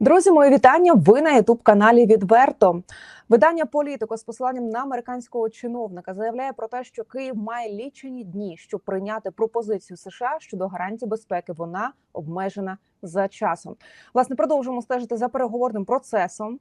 Друзі, мої вітання. Ви на ютуб каналі Відверто. Видання Політико з посиланням на американського чиновника заявляє про те, що Київ має лічені дні, щоб прийняти пропозицію США щодо гарантій безпеки. Вона обмежена за часом. Власне, продовжуємо стежити за переговорним процесом.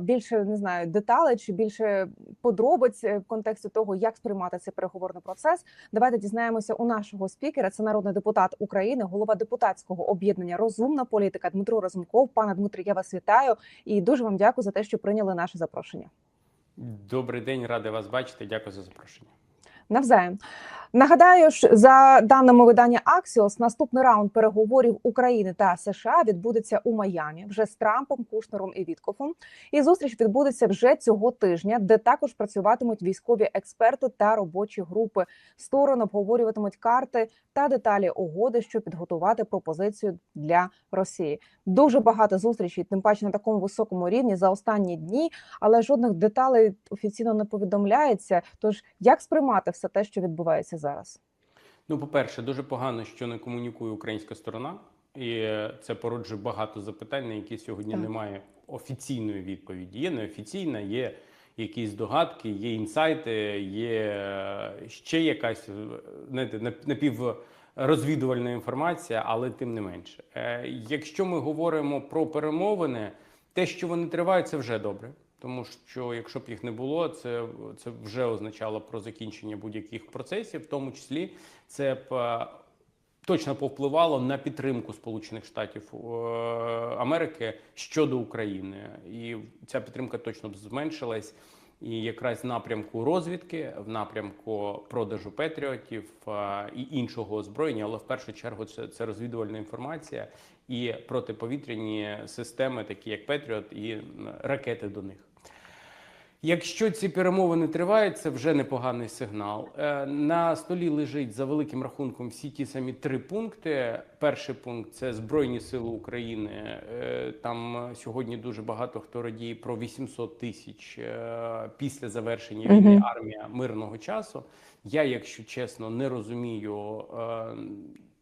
Більше не знаю деталей чи більше подробиць е, в контексті того, як сприймати цей переговорний процес. Давайте дізнаємося у нашого спікера. Це народний депутат України, голова депутатського об'єднання Розумна політика Дмитро Разумков. Пане Дмитрі, я вас вітаю і дуже вам дякую за те, що прийняли наше запрошення. Добрий день, радий вас бачити. Дякую за запрошення. Навзаєм нагадаю, що за даними видання Axios, наступний раунд переговорів України та США відбудеться у Майамі вже з Трампом, Кушнером і Віткофом. І зустріч відбудеться вже цього тижня, де також працюватимуть військові експерти та робочі групи. Сторони обговорюватимуть карти та деталі угоди, щоб підготувати пропозицію для Росії. Дуже багато зустрічей, тим паче на такому високому рівні за останні дні, але жодних деталей офіційно не повідомляється. Тож як сприймати все те, що відбувається зараз? Ну, по-перше, дуже погано, що не комунікує українська сторона, і це породжує багато запитань, на які сьогодні Так. немає офіційної відповіді. Є неофіційна, є якісь догадки, є інсайти, є ще якась знаєте, нап- напіврозвідувальна інформація, але тим не менше. Е, Якщо ми говоримо про перемовини, те, що вони тривають, це вже добре. Тому що якщо б їх не було, це, це вже означало про закінчення будь-яких процесів, в тому числі це б е, точно повпливало на підтримку Сполучених Штатів е, Америки щодо України, і ця підтримка точно б зменшилась. І якраз в напрямку розвідки, в напрямку продажу патріотів е, і іншого озброєння, але в першу чергу це, це розвідувальна інформація і протиповітряні системи, такі як Петріот, і ракети до них. Якщо ці перемовини тривають, це вже непоганий сигнал. Е, На столі лежить за великим рахунком всі ті самі три пункти. Перший пункт це Збройні Сили України. Е, Там сьогодні дуже багато хто радіє про 800 тисяч е, після завершення війни армія мирного часу. Я, якщо чесно, не розумію,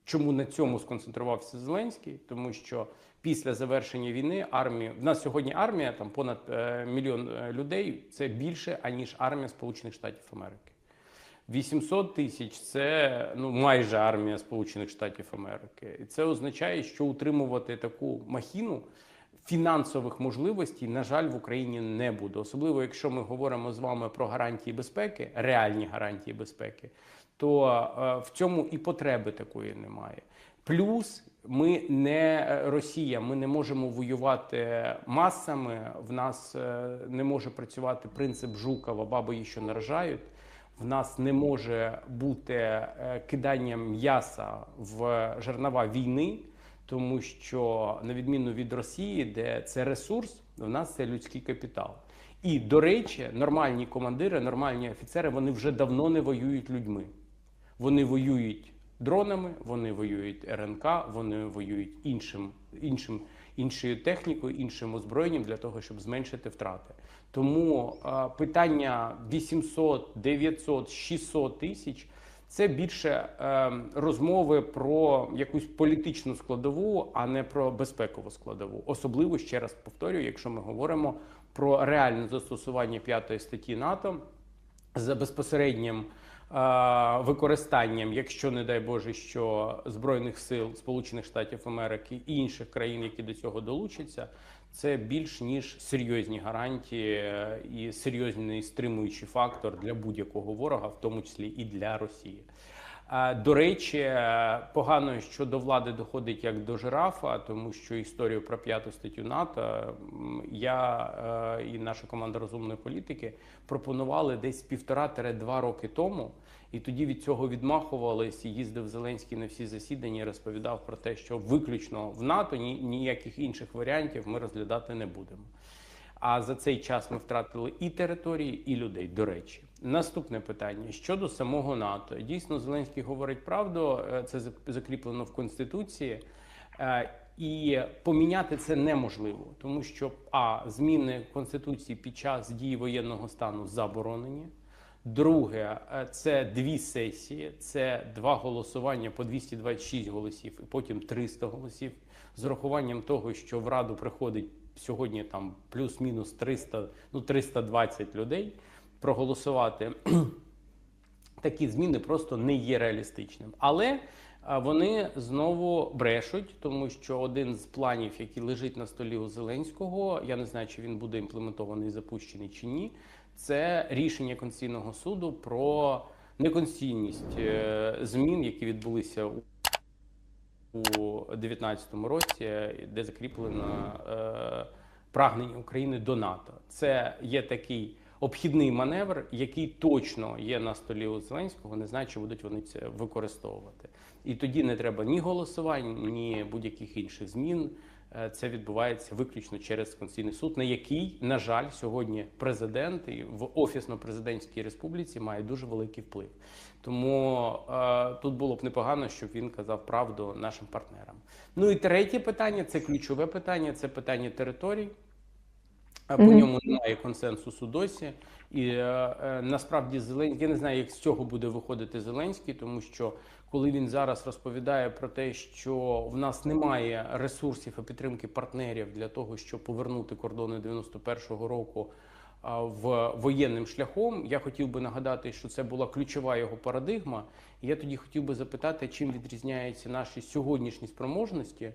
чому на цьому сконцентрувався Зеленський, тому що після завершення війни армії в нас сьогодні армія там понад е, мільйон е, людей. Це більше аніж армія Сполучених Штатів Америки. 800 тисяч це ну майже армія Сполучених Штатів Америки. І це означає, що утримувати таку махіну фінансових можливостей, на жаль, в Україні не буде. Особливо, якщо ми говоримо з вами про гарантії безпеки, реальні гарантії безпеки, то е, в цьому і потреби такої немає. Плюс ми не е, Росія, ми не можемо воювати масами. В нас е, не може працювати принцип Жукова, баби що наражають. В нас не може бути кидання м'яса в жернова війни, тому що на відміну від Росії, де це ресурс, в нас це людський капітал. І до речі, нормальні командири, нормальні офіцери, вони вже давно не воюють людьми. Вони воюють дронами, вони воюють РНК, вони воюють іншим, іншим, іншою технікою, іншим озброєнням для того, щоб зменшити втрати. Тому е, питання 800, 900, 600 тисяч це більше е, розмови про якусь політичну складову, а не про безпекову складову. Особливо ще раз повторюю, якщо ми говоримо про реальне застосування п'ятої статті НАТО за безпосереднім е, використанням, якщо не дай Боже, що збройних сил Сполучених Штатів Америки і інших країн, які до цього долучаться, це більш ніж серйозні гарантії е, і серйозний стримуючий фактор для будь-якого ворога, в тому числі і для Росії. До речі, е, погано, що до влади доходить як до жирафа, тому що історію про п'яту статтю НАТО я е, і наша команда розумної політики пропонували десь півтора-два роки тому. І тоді від цього відмахувались їздив Зеленський на всі засідання і розповідав про те, що виключно в НАТО ні, ніяких інших варіантів ми розглядати не будемо. А за цей час ми втратили і території, і людей. До речі, наступне питання щодо самого НАТО. Дійсно, Зеленський говорить правду. е, Це закріплено в конституції. Е, І поміняти це неможливо, тому що а зміни конституції під час дії воєнного стану заборонені. Друге, е, це дві сесії, це два голосування по 226 голосів, і потім 300 голосів. з урахуванням того, що в раду приходить сьогодні там плюс-мінус 300, ну 320 людей, проголосувати такі зміни просто не є реалістичним. Але вони знову брешуть, тому що один з планів, який лежить на столі у Зеленського, я не знаю, чи він буде імплементований, запущений чи ні. Це рішення Конституційного суду про неконституційність е, змін, які відбулися у у 2019 році, де закріплено е, прагнення України до НАТО. Це є такий обхідний маневр, який точно є на столі у Зеленського. Не знаю, чи будуть вони це використовувати. І тоді не треба ні голосувань, ні будь-яких інших змін. Е, Це відбувається виключно через Конституційний суд, на який, на жаль, сьогодні президент і в офісно-президентській республіці має дуже великий вплив. Тому е, тут було б непогано, щоб він казав правду нашим партнерам. Ну і третє питання це ключове питання це питання територій. По Мгм. ньому немає консенсусу досі. І е, е, насправді Зеленський, я не знаю, як з цього буде виходити Зеленський, тому що коли він зараз розповідає про те, що в нас немає ресурсів і підтримки партнерів для того, щоб повернути кордони 91-го року в воєнним шляхом, я хотів би нагадати, що це була ключова його парадигма. Я тоді хотів би запитати, чим відрізняються наші сьогоднішні спроможності.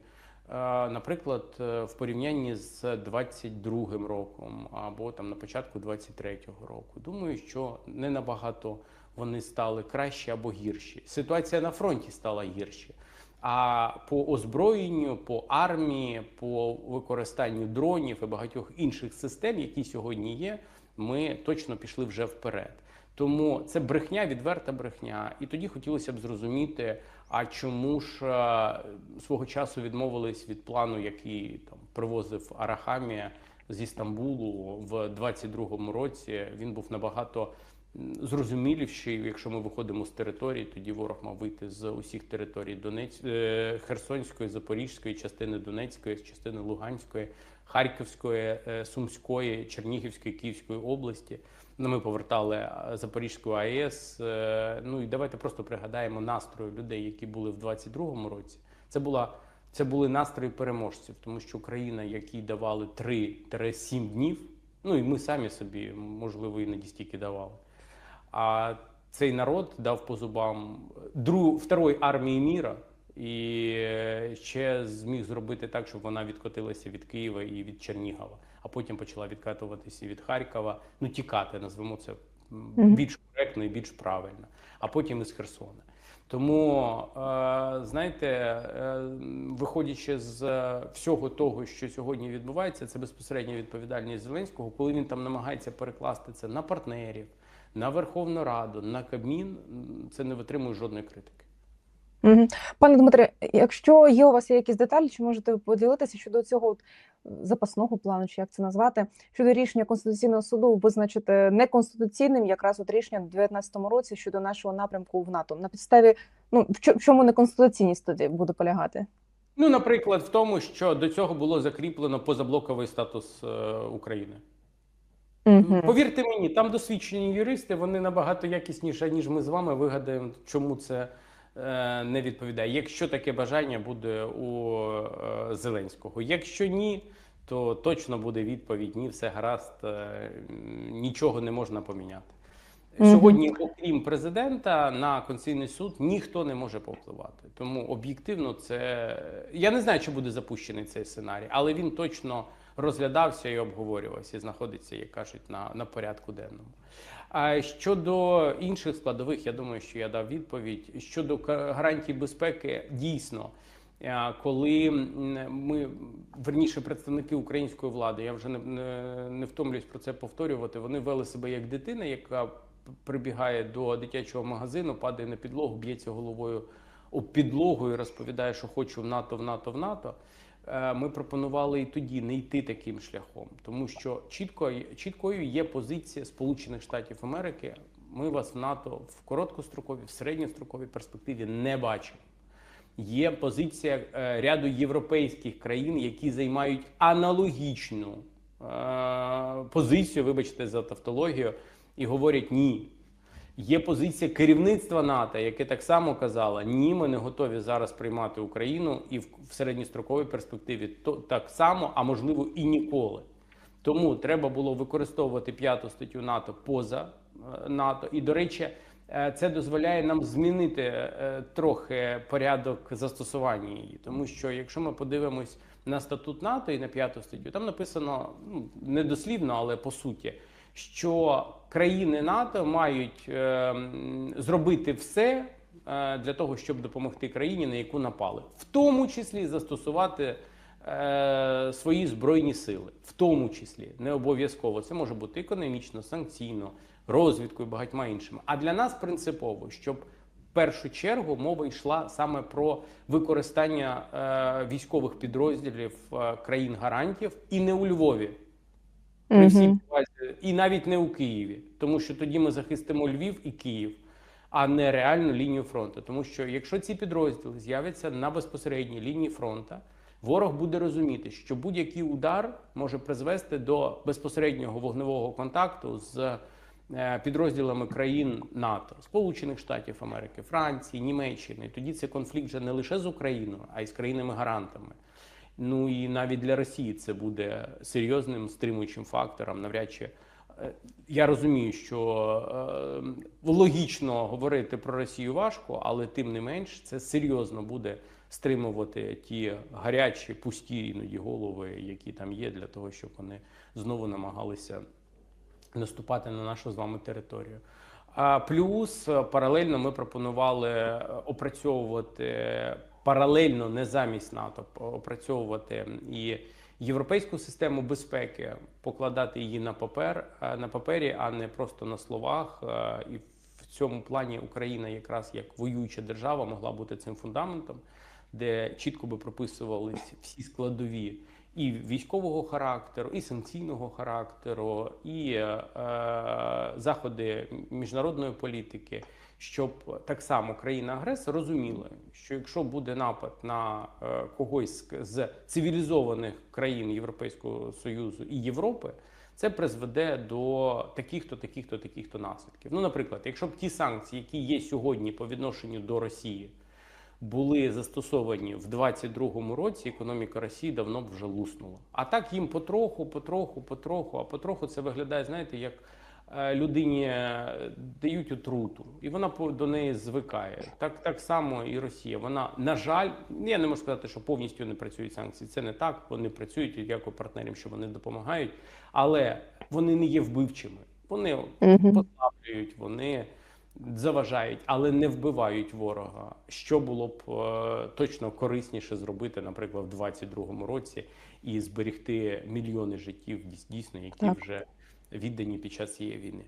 Наприклад, е, в порівнянні з 22-м роком або там на початку 23-го року, думаю, що не набагато вони стали кращі або гірші. Ситуація на фронті стала гірші. А по озброєнню, по армії, по використанню дронів і багатьох інших систем, які сьогодні є, ми точно пішли вже вперед. Тому це брехня, відверта брехня. І тоді хотілося б зрозуміти, а чому ж е, свого часу відмовились від плану, який там привозив Арахамія з Істамбулу в 22-му році. Він був набагато м, зрозуміліший. Якщо ми виходимо з території, тоді ворог мав вийти з усіх територій Донець... е, Херсонської, Запорізької, частини Донецької, частини Луганської, Харківської, е, Сумської, Чернігівської, Київської області. Ну, ми повертали е, Запорізьку АЕС. Ну і давайте просто пригадаємо настрої людей, які були в 22-му році. Це була це були настрої переможців, тому що Україна, якій давали 3-7 днів, ну і ми самі собі, можливо, іноді стільки давали. А цей народ дав по зубам друг, второї армії міра і ще зміг зробити так, щоб вона відкотилася від Києва і від Чернігова, а потім почала відкатуватися від Харкова. Ну, тікати, назвемо це більш коректно і більш правильно, а потім із Херсона. Тому, е, знаєте, е, виходячи з е, всього того, що сьогодні відбувається, це безпосередня відповідальність Зеленського, коли він там намагається перекласти це на партнерів, на Верховну Раду, на Кабмін, це не витримує жодної критики. Пане Дмитре, якщо є у вас є якісь деталі, чи можете поділитися щодо цього от, е, запасного плану, чи як це назвати, щодо рішення Конституційного суду визначити неконституційним якраз от рішення в 2019 році щодо нашого напрямку в НАТО? На підставі, ну в чому неконституційність тоді буде полягати? Ну, наприклад, в тому, що до цього було закріплено позаблоковий статус е, України. Мгм. Повірте мені, там досвідчені юристи, вони набагато якісніші, ніж ми з вами вигадаємо, чому це е, не відповідає. Якщо таке бажання буде у е, Зеленського. Якщо ні, то точно буде відповідь: ні, все гаразд, е, нічого не можна поміняти. Мгм. Сьогодні, окрім президента, на Конституційний суд ніхто не може повпливати. Тому об'єктивно, це я не знаю, чи буде запущений цей сценарій, але він точно розглядався і обговорювався, і знаходиться, як кажуть, на, на порядку денному. А щодо інших складових, я думаю, що я дав відповідь. Щодо гарантій безпеки, дійсно, е, коли ми верніше представники української влади, я вже не, не, не втомлююсь про це повторювати. Вони вели себе як дитина, яка прибігає до дитячого магазину, падає на підлогу, б'ється головою об підлогу і розповідає, що хочу в НАТО, в НАТО, в НАТО. Е, Ми пропонували і тоді не йти таким шляхом, тому що чітко чіткою є позиція Сполучених Штатів Америки. Ми вас в НАТО в короткостроковій, в середньостроковій перспективі не бачимо. Є позиція е, ряду європейських країн, які займають аналогічну е, позицію, вибачте за тавтологію, і говорять ні. Є позиція керівництва НАТО, яке так само казало: ні, ми не готові зараз приймати Україну і в, середньостроковій перспективі то так само, а можливо і ніколи. Тому треба було використовувати п'яту статтю НАТО поза е, НАТО. І до речі, е, це дозволяє нам змінити е, трохи порядок застосування її, тому що якщо ми подивимось на статут НАТО і на п'яту статтю, там написано ну не дослівно, але по суті, що країни НАТО мають е, зробити все е, для того, щоб допомогти країні, на яку напали, в тому числі застосувати е, свої збройні сили, в тому числі не обов'язково. Це може бути економічно, санкційно, розвідкою, багатьма іншими. А для нас принципово, щоб в першу чергу мова йшла саме про використання е, військових підрозділів е, країн гарантів і не у Львові. При всій повазі, і навіть не у Києві, тому що тоді ми захистимо Львів і Київ, а не реальну лінію фронту. Тому що якщо ці підрозділи з'являться на безпосередній лінії фронту, ворог буде розуміти, що будь-який удар може призвести до безпосереднього вогневого контакту з е, підрозділами країн НАТО, Сполучених Штатів Америки, Франції, Німеччини. І тоді це конфлікт вже не лише з Україною, а й з країнами-гарантами. Ну і навіть для Росії це буде серйозним стримуючим фактором. Навряд чи Е, я розумію, що е, логічно говорити про Росію важко, але тим не менш це серйозно буде стримувати ті гарячі, пусті іноді голови, які там є, для того, щоб вони знову намагалися наступати на нашу з вами територію. А плюс е, паралельно ми пропонували опрацьовувати паралельно, не замість НАТО, опрацьовувати і європейську систему безпеки, покладати її на папер е, на папері, а не просто на словах. Е, І в цьому плані Україна, якраз як воююча держава, могла бути цим фундаментом, де чітко би прописувались всі складові і військового характеру, і санкційного характеру, і е, е, заходи міжнародної політики, щоб так само країна-агресор розуміла, що якщо буде напад на е, когось з- цивілізованих країн Європейського Союзу і Європи. Це призведе до таких-то, таких-то, таких-то наслідків. Ну, наприклад, якщо б ті санкції, які є сьогодні по відношенню до Росії, були застосовані в 22-му році, економіка Росії давно б вже луснула. А так їм потроху, потроху, потроху, а потроху це виглядає, знаєте, як людині е, дають отруту, і вона до неї звикає. Так, так само і Росія. Вона, на жаль, я не можу сказати, що повністю не працюють санкції. Це не так. Вони працюють і дякую партнерам, що вони допомагають, але вони не є вбивчими. Вони послаблюють, вони заважають, але не вбивають ворога. Що було б е, точно корисніше зробити, наприклад, в 22-му році і зберегти мільйони життів, дійс- дійсно, які Так. вже віддані під час цієї війни.